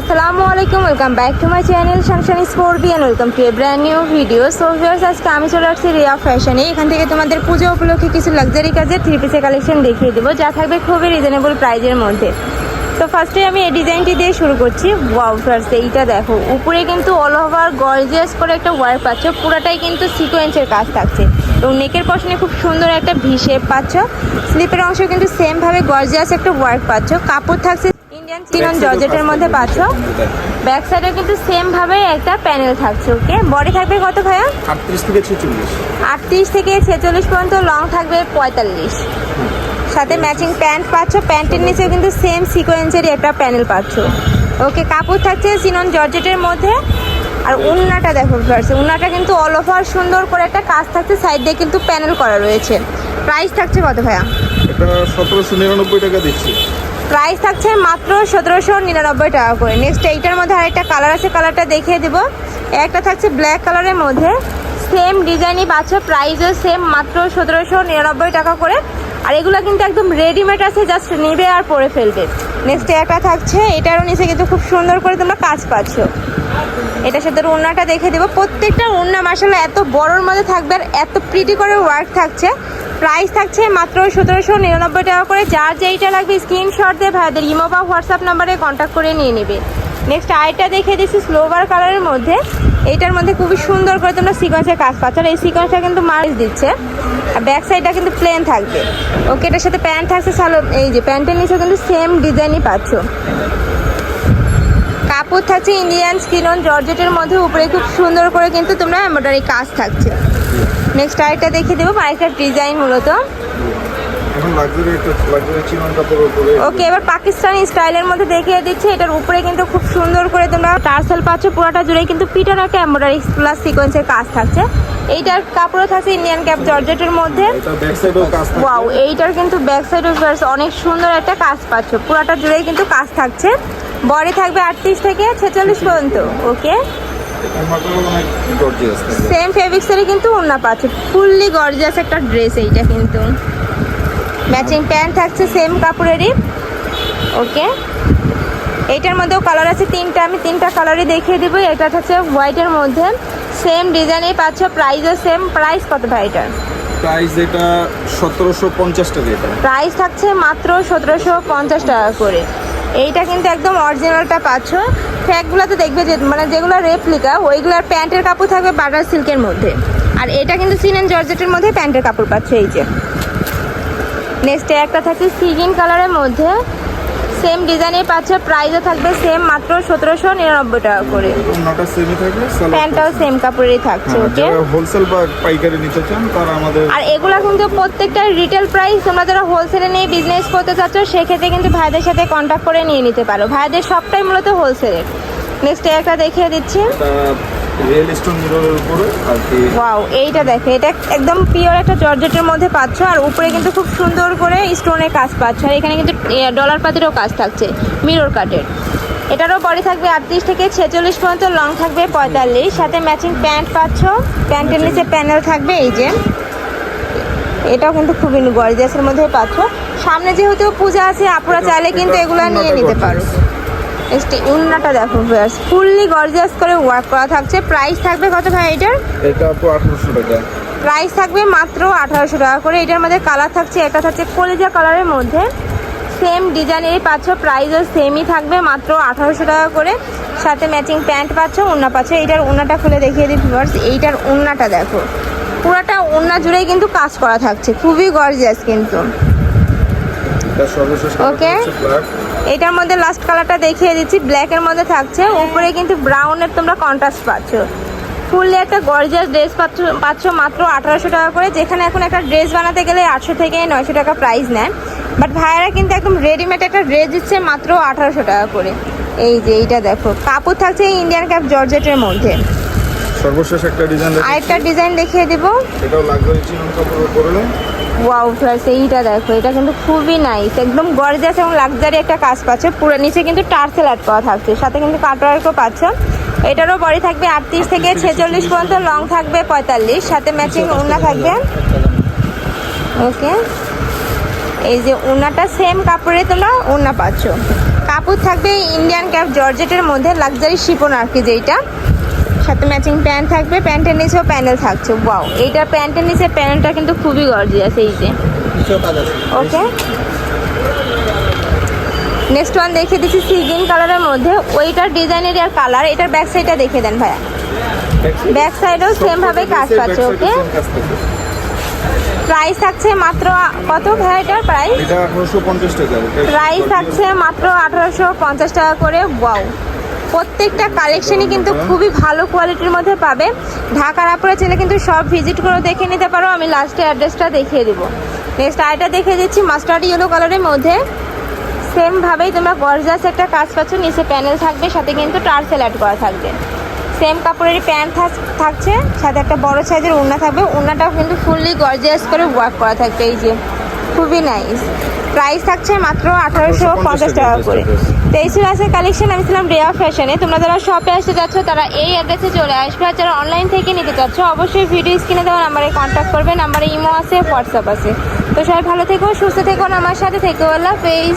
আসসালামু আলাইকুম welcome back to my channel Shanshan স্পোর্টবি and welcome to a brand new video so viewers আজকে আমি চলে আসছি রিয়া ফ্যাশনে এখান থেকে তোমাদের পুজো উপলক্ষে কিছু লাক্সারি কাজের থ্রি পিসের কালেকশন দেখিয়ে দেবো, যা থাকবে খুবই রিজনেবল প্রাইজের মধ্যে। তো ফার্স্টে আমি এই ডিজাইনটি দিয়ে শুরু করছি। ওয়াও ফার্স্ট এইটা দেখো। উপরে কিন্তু অল ওভার গর্জিয়াস করে একটা ওয়ার্ক পাচ্ছ। পুরাটাই কিন্তু সিকোয়েন্সের কাজ থাকছে। এবং নেকের পশনে খুব সুন্দর একটা ভি শেপ পাচ্ছ। স্লিপের অংশ কিন্তু সেমভাবে গর্জিয়াস একটা ওয়ার্ক পাচ্ছ। কাপড় থাকছে চিনন জর্জেটের মধ্যে পাচ্ছ? ব্যাক সাইডে কিন্তু সেম ভাবে একটা প্যানেল থাকছে ওকে বডি থাকবে কত ভাইয়া? আটত্রিশ থেকে ছেচল্লিশ। আটত্রিশ থেকে ছেচল্লিশ পর্যন্ত লং থাকবে পঁয়তাল্লিশ। সাথে ম্যাচিং প্যান্ট পাচ্ছ প্যান্টের নিচেও কিন্তু সেম সিকোয়েন্সেরই একটা প্যানেল পাচ্ছ। ওকে কাপড় থাকছে সিনন জর্জেটের মধ্যে। আর উন্নাটা দেখো ফার্স্ট উন্নাটা কিন্তু অল ওভার সুন্দর করে একটা কাজ থাকছে সাইড দিয়ে কিন্তু প্যানেল করা রয়েছে। প্রাইস থাকছে কত ভাইয়া? এটা সতেরোশো নিরানব্বই টাকা দিচ্ছি। প্রাইস থাকছে মাত্র সতেরোশো নিরানব্বই টাকা করে। নেক্সট এইটার মধ্যে আরেকটা কালার আছে কালারটা দেখিয়ে দেবো। একটা থাকছে ব্ল্যাক কালারের মধ্যে। সেম ডিজাইনই পাচ্ছ প্রাইসও সেম মাত্র সতেরোশো নিরানব্বই টাকা করে। আর এগুলো কিন্তু একদম রেডিমেড আছে জাস্ট নেবে আর পরে ফেলবে। নেক্সট একটা থাকছে, এটারও নিচে কিন্তু খুব সুন্দর করে তোমরা কাজ পাচ্ছ। এটার সাথে ওড়নাটা দেখে দেবো। প্রত্যেকটা ওড়না মাসাল্লাহ এত বড়োর মধ্যে থাকবে আর এত প্রিটি করে ওয়ার্ক থাকছে। প্রাইস থাকছে মাত্র সতেরোশো নিরানব্বই টাকা করে। যার যেইটা লাগবে স্ক্রিনশট দিয়ে ভাইদের ইমো বা হোয়াটসঅ্যাপ নাম্বারে কন্ট্যাক্ট করে নিয়ে নেবে। নেক্সট আইটা দেখে দিচ্ছি স্লোভার কালারের মধ্যে। এইটার মধ্যে খুবই সুন্দর করে তোমরা সিকোয়েন্সের কাজ পাচ্ছ। আর এই সিকোয়েন্সটা কিন্তু মার্চ দিচ্ছে। আর ব্যাক সাইডটা কিন্তু প্লেন থাকবে। ওকে এটার সাথে প্যান্ট থাকছে। সালো এই যে প্যান্টের নিচে কিন্তু সেম ডিজাইনই পাচ্ছ। কাপড় থাকছে ইন্ডিয়ান স্কিনন জর্জেটের মধ্যে উপরে খুব সুন্দর করে কিন্তু তোমরা এমব্রয়ডারি কাজ থাকছে। নেক্সট আরেকটা দেখিয়ে দেবো আরেকটা ডিজাইন মূলত। ওকে এবার পাকিস্তানি স্টাইলের মধ্যে দেখিয়ে দিচ্ছি এটার উপরে কিন্তু খুব সুন্দর করে তোমরা টার্সেল পাচ্ছ পুরোটা জুড়ে কিন্তু পিটার একটা এমব্রয়ডারি প্লাস সিকোয়েন্সের কাজ থাকছে। এইটার কাপড়ও থাকছে ইন্ডিয়ান ক্যাপ জর্জেটের মধ্যে। ওয়াও এইটার কিন্তু ব্যাক সাইড অনেক সুন্দর একটা কাজ পাচ্ছ পুরাটা জুড়েই কিন্তু কাজ থাকছে। বডি থাকবে আটত্রিশ থেকে ছেচল্লিশ পর্যন্ত ওকে সেম ফেব্রিক্সেরই কিন্তু ওড়না পাচ্ছে। ফুললি গর্জিয়াস একটা ড্রেস এইটা কিন্তু। ম্যাচিং প্যান্ট থাকছে সেম কাপড়েরই। ওকে এইটার মধ্যেও কালার আছে তিনটা। আমি তিনটা কালারই দেখিয়ে দিব। এটা হচ্ছে হোয়াইটের মধ্যে। সেম ডিজাইনেই পাচ্ছ প্রাইসও সেম প্রাইস কত ভাই এটার? প্রাইস এটা সতেরোশো পঞ্চাশ টাকা এটা। প্রাইস থাকছে মাত্র সতেরোশো পঞ্চাশ টাকা করে। এইটা কিন্তু একদম অরিজিনালটা পাচ্ছ। ফ্যাকগুলোতে দেখবে যে মানে যেগুলো রেপ্লিকা ওইগুলোর প্যান্টের কাপড় থাকবে বাটার সিল্কের মধ্যে। আর এটা কিন্তু সিনেন জর্জেটের মধ্যে প্যান্টের কাপড় পাচ্ছ, এই যে। নেক্সটে একটা থাকছে সিগিন কালারের মধ্যে। সেম ডিজাইনে পাচ্ছ প্রাইসও থাকবে সেম মাত্র সতেরোশো নিরানব্বই টাকা করে। থাকবে প্যান্টটাও সেম কাপড়েরই থাকছে হ্যাঁ, ওকে যারা হোলসেল বা পাইকারি নিতে চান তারা আমাদের আর এগুলা কিন্তু প্রত্যেকটা রিটেল প্রাইস তোমরা যারা হোলসেলে নিয়ে বিজনেস করতে চাচ্ছ সেক্ষেত্রে কিন্তু ভাইদের সাথে কন্ট্যাক্ট করে নিয়ে নিতে পারো। ভাইদের সবটাই মূলত হোলসেলের নেক্সট একটা দেখিয়ে দিচ্ছি। রিয়েল স্টোন মিররের উপরে আর কি। ওয়াও এইটা দেখো। এটা একদম পিওর একটা জর্জেটের মধ্যে পাচ্ছ আর উপরে কিন্তু খুব সুন্দর করে স্টোনের কাজ পাচ্ছ। আর এখানে কিন্তু ডলার পাতিরও কাজ থাকছে মিরর কাটের এটারও বডি থাকবে আটত্রিশ থেকে ছেচল্লিশ পর্যন্ত লং থাকবে পঁয়তাল্লিশ। সাথে ম্যাচিং প্যান্ট পাচ্ছ। প্যান্টের নিচে প্যানেল থাকবে এই যে। এটাও কিন্তু খুবই গর্জিয়াসের মধ্যে পাচ্ছ। সামনে যেহেতু পূজা আছে আপুরা চাইলে কিন্তু এগুলো নিয়ে নিতে পারো। নেক্সট উন্নাটা দেখো ফুললি গর্জিয়াস করে ওয়ার্ক করা থাকছে। প্রাইস থাকবে কত ভাই এটার? এটা আপু আঠারোশো টাকা। প্রাইস থাকবে মাত্র আঠারোশো টাকা করে। এটার মধ্যে কালার থাকছে একটা থাকছে কলিজা কালারের মধ্যে। সেম ডিজাইনেরই পাচ্ছ প্রাইসও সেমই থাকবে মাত্র আঠারোশো টাকা করে। সাথে ম্যাচিং প্যান্ট পাচ্ছ উন্না পাচ্ছ। এইটার উন্নাটা খুলে দেখিয়ে দিই ভিউয়ার্স এইটার উন্নাটা দেখো। পুরাটা উন্না জুড়েই কিন্তু কাজ করা থাকছে। খুবই গর্জিয়াস কিন্তু। এটা. ব্ল্যাক এটার মধ্যে লাস্ট কালারটা দেখিয়ে দিচ্ছি ব্ল্যাকের মধ্যে থাকছে উপরে কিন্তু ব্রাউনের তোমরা কন্ট্রাস্ট পাচ্ছ। ফুললি একটা গর্জিয়াস ড্রেস পাচ্ছ পাচ্ছ মাত্র আঠারোশো টাকা করে যেখানে এখন একটা ড্রেস বানাতে গেলে আটশো থেকে নয়শো টাকা প্রাইস নেন বাট ভাইয়ারা কিন্তু একদম রেডিমেড একটা ড্রেস দিচ্ছে মাত্র আঠারোশো টাকা করে। এই যে এইটা দেখো কাপড় থাকছে ইন্ডিয়ান ক্যাপ জর্জেটের মধ্যে। সর্বশেষ একটা ডিজাইন আরেকটা ডিজাইন দেখিয়ে দিব। এটাও লাক্সারি চিনন কাপড়ের উপরে ওয়াও ফ্রেন্ডস এইটা দেখো, এটা কিন্তু খুবই নাইস একদম গর্জিয়াস এবং লাক্সারি একটা কাজ পাচ্ছে। পুরো নিচে কিন্তু টার্সেল অ্যাড করা থাকছে, সাথে কিন্তু কাটওয়ার্কও পাচ্ছ। এটারও বডি থাকবে আটত্রিশ থেকে ছেচল্লিশ পর্যন্ত লং থাকবে পঁয়তাল্লিশ, সাথে ম্যাচিং উন্না থাকবে। ওকে এই যে উন্নাটা সেম কাপড়ে তোমরা উন্না পাচ্ছ। কাপড় থাকবে ইন্ডিয়ান ক্যাপ জর্জেটের মধ্যে লাক্সারি শিপন আর কি যেইটা। সাথে ম্যাচিং প্যান্ট থাকবে প্যান্টের নিচেও প্যানেল থাকছে। ওয়াও এইটা প্যান্টের নিচে প্যানেলটা কিন্তু খুবই গর্জিয়াস এই যে। ওকে নেক্সট ওয়ান দেখিয়ে দিচ্ছি সি গ্রিন কালারের মধ্যে। ওইটার ডিজাইনের আর কালার এটার ব্যাক সাইডটা দেখে দেন ভাইয়া। ব্যাক সাইডেও সেম ভাবে কাজ পাচ্ছে ওকে প্রাইস থাকছে মাত্র কত ভাইয়া এটার প্রাইস এটা আঠারোশো পঞ্চাশ টাকা প্রাইস থাকছে মাত্র আঠারোশো পঞ্চাশ টাকা করে ওয়াও প্রত্যেকটা কালেকশনই কিন্তু খুবই ভালো কোয়ালিটির মধ্যে পাবে। ঢাকার আপনারা চেনে কিন্তু সব ভিজিট করে দেখে নিতে পারো। আমি লাস্টে অ্যাড্রেসটা দেখিয়ে দেবো। নেক্সট আইটা দেখিয়ে দিচ্ছি মাস্টার্ড ইয়েলো কালারের মধ্যে। সেম ভাবেই তোমরা গর্জাস একটা কাজ পাচ্ছ। নিচে প্যানেল থাকবে, সাথে কিন্তু টার্সেল অ্যাড করা থাকবে। সেম কাপড়েরই প্যান্ট থাকছে, সাথে একটা বড় সাইজের উন্না থাকবে। উন্নাটাও কিন্তু ফুললি গর্জিয়াস করে ওয়ার্ক করা থাকবে এই যে। খুবই নাইস প্রাইস থাকছে মাত্র আঠারোশো পঞ্চাশ টাকা করে। তেইশে মাসের কালেকশন আমি ছিলাম রেয়া ফ্যাশনে তোমরা যারা শপে আসতে যাচ্ছ তারা এই অ্যাড্রেসে চলে আসবে। আর যারা অনলাইন থেকে নিতে চাচ্ছ অবশ্যই ভিডিও স্ক্রিনে দেওয়া নাম্বারে কন্ট্যাক্ট করবে। নাম্বারে ইমো আছে হোয়াটসঅ্যাপ আছে। তো সবাই ভালো থেকো সুস্থ থেকো আমার সাথে থেকো। আল্লাহ হাফেজ।